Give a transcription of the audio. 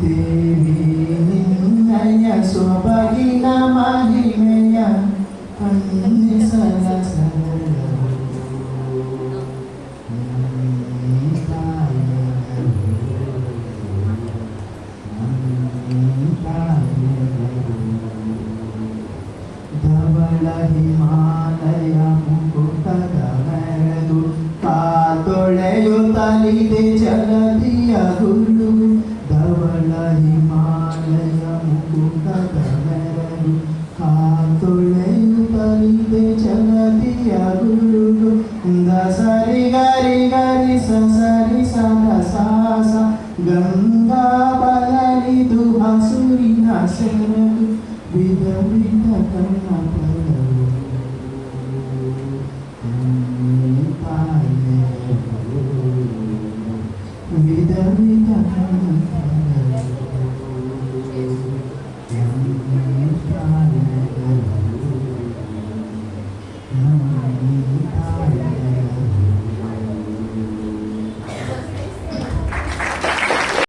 Devi ಧವಳ Himalaya ಮುಕುಟದ ಮೆರೆದು ಕಾತೊಳೆಯುತ್ತಲಿದೆ ಜಲದಿಯ ಗುರು ಧವಳ ಹಿಮಾಲಯ ಮುಕುಟದ ಮೆರೆದು ಕಾತೊಳೆಯುತ್ತಲಿದೆ ಜಲದಿಯ ಗುರು ಸರಿ ಗರಿ ಗರಿ ಸ ಸರಿ ಸದ ಸಾಸ ಗಂಗಾ ಬಲರಿದು ಹಸುರಿನ ಸೆರಗು ವಿಧ ವಿಧ ಕಣ್ಣ ವಿಧ